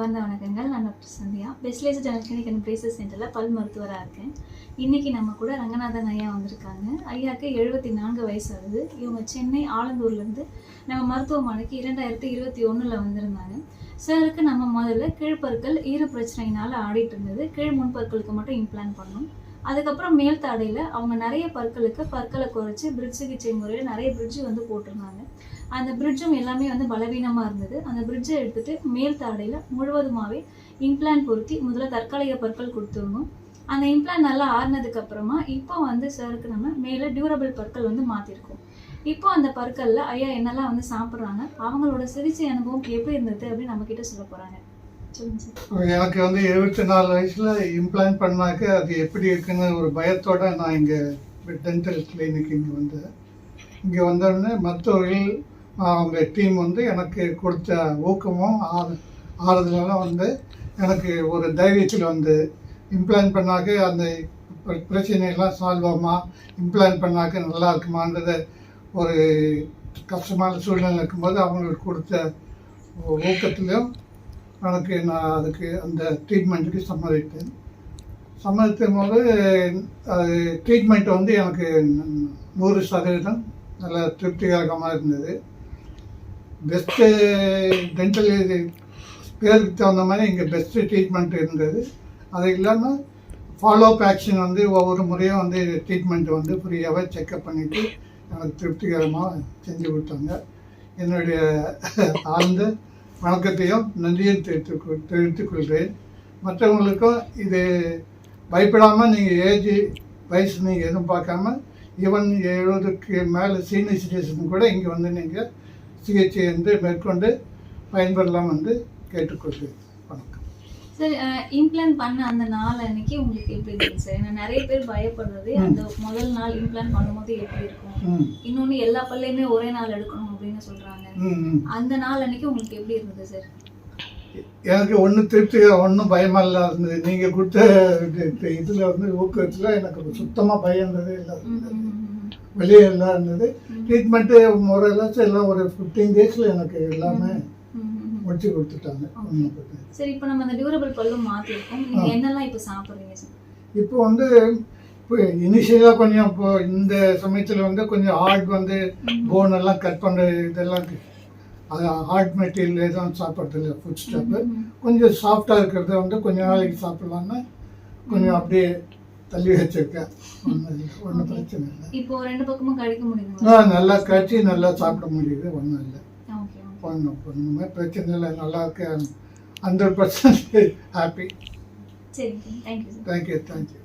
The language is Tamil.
பெஸ்ட்லேஸ் சந்தியா. கிளினிக் அண்ட் பிரேசஸ் சென்டரில் பல் மருத்துவராக இருக்கேன். இன்னைக்கு நம்ம கூட ரங்கநாதன் ஐயா வந்திருக்காங்க. ஐயாவுக்கு எழுபத்தி நான்கு வயசு ஆகுது இவங்க சென்னை ஆலந்தூர்லேருந்து நம்ம மருத்துவமனைக்கு இரண்டாயிரத்தி இருபத்தி ஒன்றில் வந்திருந்தாங்க. சாருக்கு நம்ம முதல்ல கீழ்ப்பற்கள் ஈர பிரச்சனையினால் ஆடிட்டு இருந்தது. கீழ் முன்பற்களுக்கு மட்டும் இம்ப்ளான் பண்ணோம் அதுக்கப்புறம் மேல் தாடையில் அவங்க நிறைய பற்களுக்கு பற்களை குறைச்சி பிரிட்ஜ் சிகிச்சை முறையில் நிறைய பிரிட்ஜ் வந்து போட்டிருந்தாங்க. அந்த பிரிட்ஜும் எல்லாமே வந்து பலவீனமாக இருந்தது. அந்த பிரிட்ஜை எடுத்துட்டு மேல் தாடையில் முழுவதுமாகவே இம்ப்ளான் பொருத்தி முதல்ல தற்காலிக பற்கள் கொடுத்துருந்தோம் அந்த இம்ப்ளான் நல்லா ஆறுனதுக்கு அப்புறமா இப்போ வந்து சருக்கு நம்ம மேலே டியூரபிள் பற்கள் வந்து மாற்றிருக்கோம் இப்போ அந்த பற்களில் ஐயா என்னெல்லாம் வந்து சாப்பிட்றாங்க அவங்களோட சிகிச்சை அனுபவம் எப்படி இருந்தது அப்படின்னு நம்ம சொல்ல போகிறாங்க எனக்கு வந்து எழுபத்தி நாலு வயசில் இம்ப்ளான் பண்ணாக்க அது எப்படி இருக்குன்னு ஒரு பயத்தோட நான் இங்கே டென்டல் கிளினிக் இங்கே வந்தேன். இங்கே வந்தோடனே மருத்துவர்கள் அவங்க டீம் வந்து எனக்கு கொடுத்த ஊக்கமும் ஆறு ஆறுதலாம் வந்து எனக்கு ஒரு தைரியத்தில் வந்து இம்ப்ளான் பண்ணாக்க அந்த பிரச்சனையெல்லாம் சால்வ் ஆகுமா? இம்ப்ளான் பண்ணாக்க நல்லா இருக்குமான்றத ஒரு கஷ்டமான சூழ்நிலை இருக்கும்போது அவங்களுக்கு கொடுத்த ஊக்கத்திலையும் எனக்கு நான் அதுக்கு அந்த ட்ரீட்மெண்ட்டுக்கு சம்மதித்தேன். சம்மதித்தும் போது அது ட்ரீட்மெண்ட் வந்து எனக்கு நூறு சதவீதம் நல்ல திருப்திகரமாக இருந்தது. பெஸ்ட்டு டென்டல் இது பேருக்கு தகுந்த மாதிரி இங்கே பெஸ்ட்டு ட்ரீட்மெண்ட் இருந்தது. அது இல்லாமல் ஃபாலோஅப் ஆக்ஷன் வந்து ஒவ்வொரு முறையும் வந்து ட்ரீட்மெண்ட் வந்து ஃப்ரீயாகவே செக்கப் பண்ணிவிட்டு எனக்கு திருப்திகரமாக செஞ்சு கொடுத்தாங்க. என்னுடைய ஆழ்ந்த வணக்கத்தையும் நன்றியும் தெரிவித்துக் தெரிவித்துக் கொள்கிறேன் மற்றவங்களுக்கும் இது பயப்படாமல் நீங்கள் ஏஜ் வயசு நீங்கள் எதுவும் பார்க்காம ஈவன் எழுபதுக்கு மேலே சீனியர் சிட்டிசன் கூட இங்கே வந்து நீங்கள் சிகிச்சை வந்து மேற்கொண்டு பயன்பெறலாம் என்று கேட்டுக்கொள்கிறேன். சார் இம்ப்ளான் பண்ண அந்த நாள் அன்னைக்கு உங்களுக்கு எப்படி இருந்துச்சு? சார் ஏன்னா நிறைய பேர் பயப்படுறது அந்த முதல் நாள் இம்ப்ளான் பண்ணும்போது எப்படி இருக்கும்? இன்னொன்னு எல்லா பல்லையுமே ஒரே நாள் எடுக்கணும் அப்படின்னு சொல்றாங்க. அந்த நாள் அன்னைக்கு உங்களுக்கு எப்படி இருந்தது சார் எனக்கு ஒன்றும் திருப்தி ஒன்றும் பயமா இல்லை இருந்தது நீங்கள் கொடுத்த இதில் வந்து ஊக்கத்தில் எனக்கு சுத்தமாக பயந்ததே இல்லை. வெளியே எல்லாம் இருந்தது. ட்ரீட்மெண்ட்டு முறையெல்லாம் எல்லாம் ஒரு ஃபிஃப்டீன் டேஸில் எனக்கு எல்லாமே முடிச்சு கொடுத்துட்டாங்க. சரி இப்போ நம்ம அந்த டியூரபிள் பல்லும் மாத்திருக்கோம். நீங்க என்னெல்லாம் இப்போ சாப்பிடுறீங்க சார்? இப்போ வந்து இப்போ இனிஷியலாக கொஞ்சம் இப்போ இந்த சமயத்தில் வந்து கொஞ்சம் ஹார்ட் வந்து போன் எல்லாம் கட் பண்ணுற இதெல்லாம். அது ஹார்ட் மெட்டீரியல் தான் சாப்பிட்றது இல்லை ஃபுட் ஸ்டாப்பு கொஞ்சம் சாஃப்டாக இருக்கிறத வந்து கொஞ்ச நாளைக்கு சாப்பிட்லான்னு கொஞ்சம் அப்படியே தள்ளி வச்சிருக்கேன். ஒன்றும் பிரச்சனை இல்லை. இப்போ ரெண்டு பக்கமும் கடிக்க முடியுங்களா ஆ நல்லா கட்சி நல்லா சாப்பிட முடியுது ஒன்றும் இல்லை. ஓகே ஒன்றும் பிரச்சனை இல்லை நல்லா இருக்கேன். ஹண்ட்ரட் பர்சன்ட் ஹாப்பி சரி thank you thank you thank you